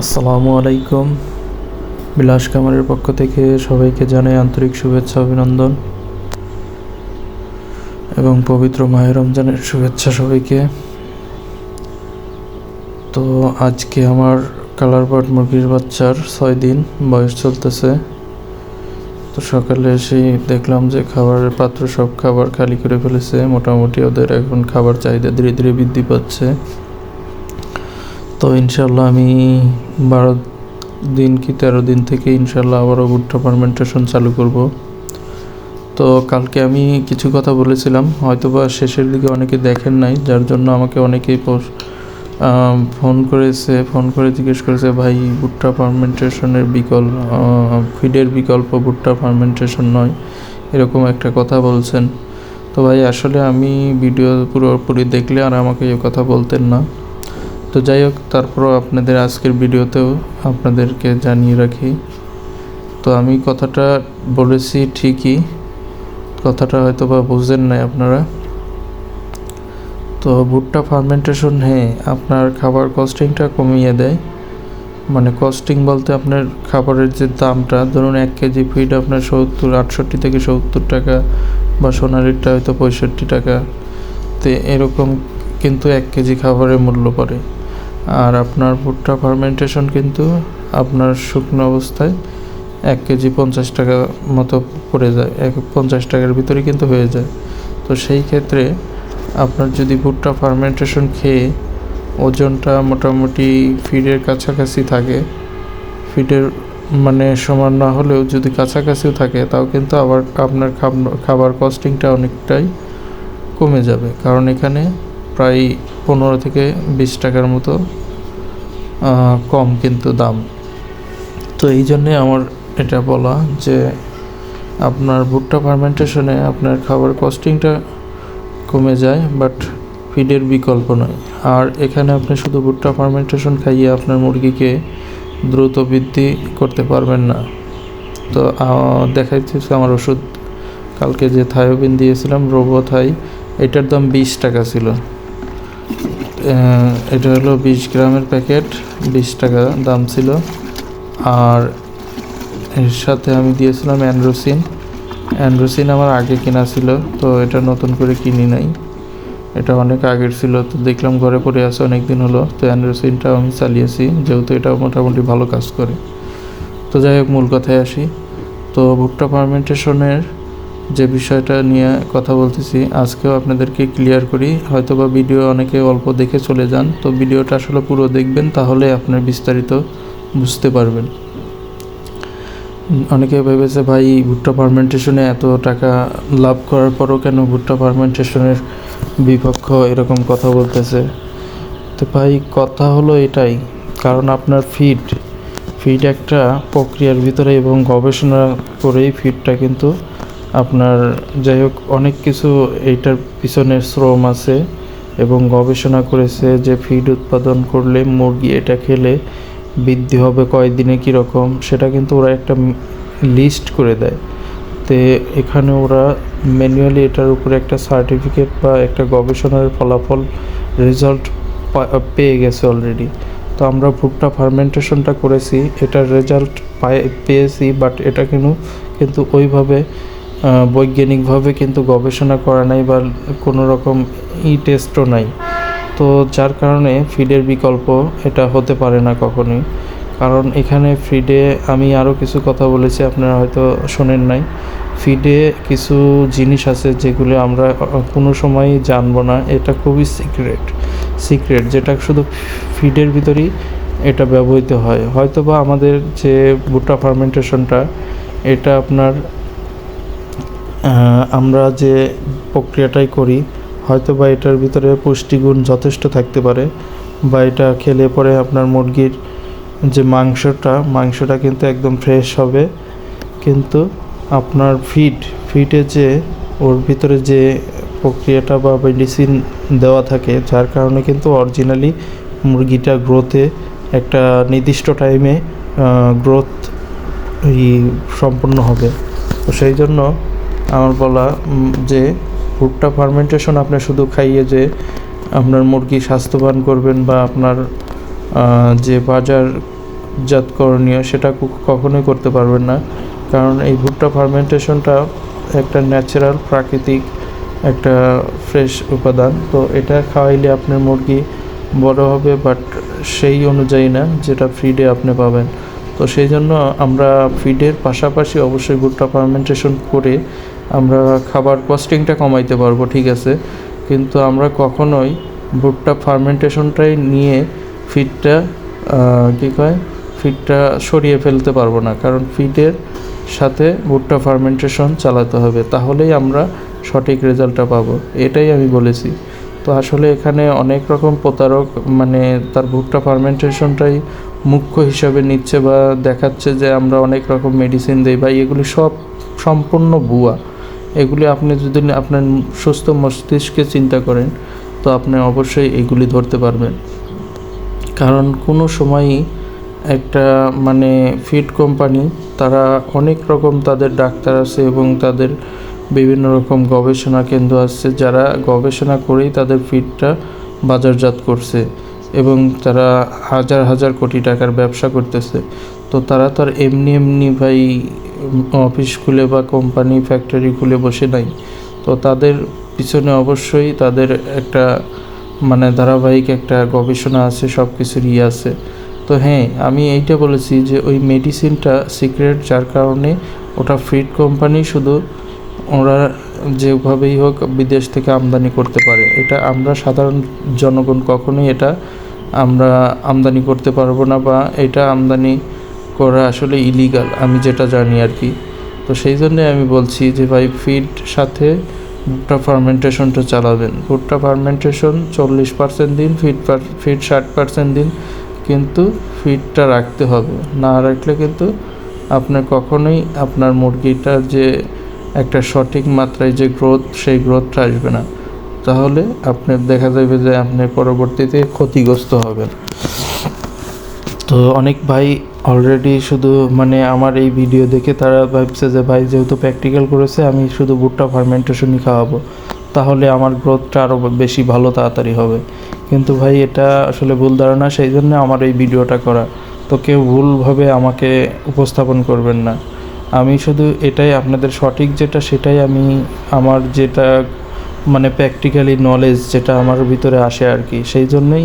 আসসালামু আলাইকুম। বিলাস কামারের পক্ষ থেকে সবাইকে জানাই আন্তরিক শুভেচ্ছা, অভিনন্দন এবং পবিত্র মাহের রমজানের শুভেচ্ছা সবাইকে। তো আজকে আমার কালার বার্ড মুরগির বাচ্চার ছয় দিন বয়স চলতেছে। তো সকালে এসেই দেখলাম যে খাবারের পাত্র সব খাবার খালি করে ফেলেছে। মোটামুটি ওদের এখন খাবার চাহিদা ধীরে ধীরে বৃদ্ধি পাচ্ছে। তো ইনশাল্লাহ আমি বারো দিন কি তেরো দিন থেকে ইনশাল্লাহ আবারও ভুট্টা ফার্মেন্টেশন চালু করব। তো কালকে আমি কিছু কথা বলেছিলাম, হয়তোবা শেষের দিকে অনেকে দেখেন নাই, যার জন্য আমাকে অনেকেই ফোন করেছে, ফোন করে জিজ্ঞেস করেছে, ভাই ভুট্টা ফার্মেন্টেশনের বিকল্প ফিডের বিকল্প ভুট্টা ফার্মেন্টেশন নয়। এরকম একটা কথা বলছেন। তো ভাই, আসলে আমি ভিডিও পুরোপুরি দেখলে আর আমাকে এই কথা বলতেন না। তো যাই হোক, তারপরও আপনাদের আজকের ভিডিওতেও আপনাদেরকে জানিয়ে রাখি। তো আমি কথাটা বলেছি ঠিকই, কথাটা হয়তো বা বুঝেন নাই আপনারা। তো ভুট্টা ফার্মেন্টেশন হ্যাঁ আপনার খাবার কস্টিংটা কমিয়ে দেয়। মানে কস্টিং বলতে আপনার খাবারের যে দামটা, ধরুন এক কেজি ফিড আপনার সত্তর, আটষট্টি থেকে সত্তর টাকা বা সোনালিরটা হয়তো পঁয়ষট্টি টাকা। তো এরকম কিন্তু এক কেজি খাবারের মূল্য পড়ে। আর আপনার ভুট্টা ফার্মেন্টেশন কিন্তু আপনার শুকনো অবস্থায় এক কেজি পঞ্চাশ টাকা মতো পড়ে যায়, এক পঞ্চাশ টাকার ভিতরে কিন্তু হয়ে যায়। তো সেই ক্ষেত্রে আপনার যদি ভুট্টা ফার্মেন্টেশন খেয়ে ওজনটা মোটামুটি ফিডের কাছাকাছি থাকে ফিডের মানে সমান না হলেও যদি কাছাকাছিও থাকে, তাও কিন্তু আবার আপনার খাব- খাবার কস্টিংটা অনেকটাই কমে যাবে। কারণ এখানে প্রায় পনেরো থেকে বিশ টাকার মতো কম কিন্তু দাম। তো এই জন্যে আমার এটা বলা যে, আপনার ভুট্টা ফার্মেন্টেশনে আপনার খাবার কস্টিংটা কমে যায় বাট ফিডের বিকল্প নয়। আর এখানে আপনি শুধু ভুট্টা ফার্মেন্টেশন খাইয়ে আপনার মুরগিকে দ্রুত বৃদ্ধি করতে পারবেন না। তো দেখাইতেছে আমার ওষুধ। কালকে যে থায়োবিন দিয়েছিলাম রোবো থাই এটার দাম বিশ টাকা ছিল। এটা হলো বিশ গ্রামের প্যাকেট, বিশ টাকা দাম ছিল। আর এর সাথে আমি দিয়েছিলাম অ্যান্ড্রোসিন। অ্যান্ড্রোসিন আমার আগে কেনা ছিল, তো এটা নতুন করে কিনি নাই। এটা অনেক আগের ছিল, তো দেখলাম ঘরে পড়ে আছে অনেক দিন হলো। তো অ্যান্ড্রোসিনটাও আমি চালিয়েছি, যেহেতু এটা মোটামুটি ভালো কাজ করে। তো যাই হোক, মূল কথায় আসি। তো ভুট্টা ফার্মেন্টেশনের যে বিষয়টা নিয়ে কথা বলতেছি, আজকেও আপনাদেরকে ক্লিয়ার করি। হয়তো বা ভিডিও অনেকে অল্প দেখে চলে যান, তো ভিডিওটা আসলে পুরো দেখবেন, তাহলে আপনার বিস্তারিত বুঝতে পারবেন। অনেকে ভেবেছে, ভাই, ভুট্টা ফার্মেন্টেশনে এত টাকা লাভ করার পরও কেন ভুট্টা ফার্মেন্টেশনের বিপক্ষ এরকম কথা বলতেছে? তো ভাই, কথা হলো এটাই, কারণ আপনার ফিড ফিড একটা প্রক্রিয়ার ভিতরে এবং গবেষণা করেই ফিডটা কিন্তু আপনার যাই হোক, অনেক কিছু এইটার পিছনে শ্রম আছে এবং গবেষণা করেছে যে ফিড উৎপাদন করলে মুরগি এটা খেলে বৃদ্ধি হবে কয়দিনে কীরকম সেটা কিন্তু ওরা একটা লিস্ট করে দেয়। তে এখানে ওরা ম্যানুয়ালি এটার উপরে একটা সার্টিফিকেট বা একটা গবেষণার ফলাফল রেজাল্ট পেয়ে গেছে অলরেডি তো আমরা ভুট্টা ফার্মেন্টেশনটা করেছি, এটার রেজাল্ট পেয়েছি বাট এটা কিন্তু কিন্তু ওইভাবে বৈজ্ঞানিকভাবে কিন্তু গবেষণা করা নাই বা কোনো রকম ই টেস্টও নাই। তো যার কারণে ফিডের বিকল্প এটা হতে পারে না কখনোই। কারণ এখানে ফিডে আমি আরও কিছু কথা বলেছি, আপনারা হয়তো শোনেন নাই। ফিডে কিছু জিনিস আছে যেগুলো আমরা কোনো সময়ই জানব না। এটা খুবই সিক্রেট সিক্রেট যেটা শুধু ফিডের ভিতরেই এটা ব্যবহৃত হয়। হয়তো বা আমাদের যে ভুট্টা ফার্মেন্টেশনটা এটা আপনার আমরা যে প্রক্রিয়াটাই করি হয়তো বা এটার ভিতরে পুষ্টিগুণ যথেষ্ট থাকতে পারে, বা এটা খেলে পরে আপনার মুরগির যে মাংসটা মাংসটা কিন্তু একদম ফ্রেশ হবে। কিন্তু আপনার ফিড ফিডে যে, ওর ভিতরে যে প্রক্রিয়াটা বা মেডিসিন দেওয়া থাকে, যার কারণে কিন্তু অরিজিনালি মুরগিটা গ্রোথে একটা নির্দিষ্ট টাইমে গ্রোথ সম্পন্ন হবে। তো সেই জন্য আমার বলা যে ভুট্টা ফার্মেন্টেশন আপনি শুধু খাইয়ে যে আপনার মুরগি স্বাস্থ্যবান করবেন বা আপনার যে বাজার জাতকরণীয় সেটা কখনোই করতে পারবেন না। কারণ এই ভুট্টা ফার্মেন্টেশনটা একটা ন্যাচারাল প্রাকৃতিক একটা ফ্রেশ উপাদান। তো এটা খাওয়াইলে আপনার মুরগি বড় হবে বাট সেই অনুযায়ী না, যেটা ফিডে আপনি পাবেন। তো সেই জন্য আমরা ফিডের পাশাপাশি অবশ্যই ভুট্টা ফার্মেন্টেশন করে আমরা খাবার কস্টিংটা কমাইতে পারব, ঠিক আছে? কিন্তু আমরা কখনোই ভুট্টা ফার্মেন্টেশনটাই নিয়ে ফিডটা কী কয়? ফিডটা সরিয়ে ফেলতে পারব না। কারণ ফিডের সাথে ভুট্টা ফার্মেন্টেশন চালাতে হবে। তাহলেই আমরা সঠিক রেজাল্টটা পাবো। এটাই আমি বলেছি। তো আসলে এখানে অনেক রকম প্রতারক মানে তার ভুট্টা ফার্মেন্টেশনটাই মুখ্য হিসাবে নিচ্ছে বা দেখাচ্ছে যে আমরা অনেক রকম মেডিসিন দিই বা এগুলি সব সম্পূর্ণ ভুয়া। এগুলি আপনি যদি আপনার সুস্থ মস্তিষ্কে চিন্তা করেন, তো আপনি অবশ্যই এগুলি ধরতে পারবেন। কারণ কোনো সময়ই একটা মানে ফিড কোম্পানি তারা অনেক রকম তাদের ডাক্তার আছে এবং তাদের বিভিন্ন রকম গবেষণা কেন্দ্র আছে, যারা গবেষণা করেই তাদের ফিডটা বাজারজাত করছে এবং তারা হাজার হাজার কোটি টাকার ব্যবসা করতেছে। তো তারা তো আর এমনি এমনি ভাই অফিস খুলে বা কোম্পানি ফ্যাক্টরি খুলে বসে নাই। তো তাদের পিছনে অবশ্যই তাদের একটা মানে ধারাবাহিক একটা গবেষণা আছে সব কিছুরই আছে। তো হ্যাঁ আমি এইটা বলেছি যে ওই মেডিসিনটা সিক্রেট যার কারণে ওটা ফ্রিড কোম্পানি শুধু ওরা যেভাবেই হোক বিদেশ থেকে আমদানি করতে পারে। এটা আমরা সাধারণ জনগণ কখনোই এটা আমরা আমদানি করতে পারব না বা এটা আমদানি করা আসলে ইলিগাল আমি যেটা জানি আর কি। তো সেই জন্যে আমি বলছি যে ভাই ফিড সাথে ভুট্টা ফার্মেন্টেশনটা চালাবেন। ভুট্টা ফার্মেন্টেশন চল্লিশ পার্সেন্ট দিন ফিড ফিড ষাট পার্সেন্ট দিন কিন্তু ফিডটা রাখতে হবে। না রাখলে কিন্তু আপনার কখনোই আপনার মুরগিটার যে একটা সঠিক মাত্রায় যে গ্রোথ সেই গ্রোথটা আসবে না। তাহলে আপনার দেখা যাবে যে আপনি পরবর্তীতে ক্ষতিগ্রস্ত হবেন। তো অনেক ভাই অলরেডি শুধু মানে আমার এই ভিডিও দেখে তারা ভাবছে যে, ভাই, যেহেতু প্র্যাকটিক্যাল করেছে, আমি শুধু ভুট্টা ফার্মেন্টেশনই খাওয়াবো। তাহলে আমার গ্রোথটা আরও বেশি ভালো তাড়াতাড়ি হবে। কিন্তু ভাই, এটা আসলে ভুল ধারণা, সেই জন্য আমার এই ভিডিওটা করা। তো কেউ ভুলভাবে আমাকে উপস্থাপন করবেন না। আমি শুধু এটাই, আপনাদের সঠিক যেটা, সেটাই আমি আমার যেটা মানে প্র্যাকটিক্যালি নলেজ যেটা আমার ভিতরে আসে আর কি, সেই জন্যই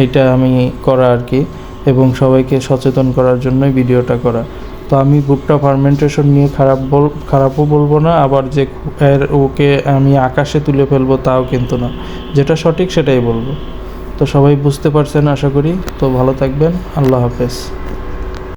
এইটা আমি করা আর কি। এবং সবাইকে সচেতন করার জন্যই ভিডিওটা করা। তো আমি ভুট্টা ফার্মেন্টেশন নিয়ে খারাপ বল, খারাপও বলব না, আবার যে এর ওকে আমি আকাশে তুলে ফেলব তাও কিন্তু না। যেটা সঠিক সেটাই বলব। তো সবাই বুঝতে পারছেন আশা করি। তো ভালো থাকবেন। আল্লাহ হাফেজ।